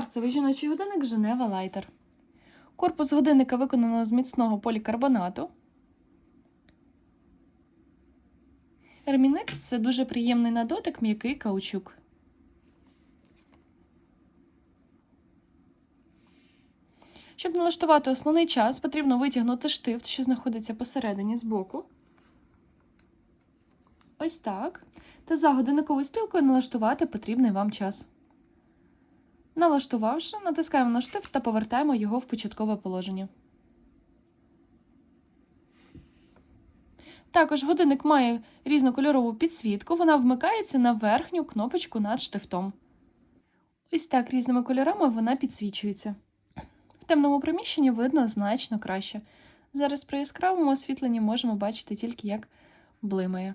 Кварцевий жіночий годинник Женева Лайтер. Корпус годинника виконано з міцного полікарбонату. Ремінекс це дуже приємний на дотик м'який каучук. Щоб налаштувати основний час, потрібно витягнути штифт, що знаходиться посередині збоку. Ось так. Та за годинниковою стрілкою налаштувати потрібний вам час. Налаштувавши, натискаємо на штифт та повертаємо його в початкове положення. Також годинник має різнокольорову підсвітку, вона вмикається на верхню кнопочку над штифтом. Ось так різними кольорами вона підсвічується. В темному приміщенні видно значно краще. Зараз при яскравому освітленні можемо бачити тільки, як блимає.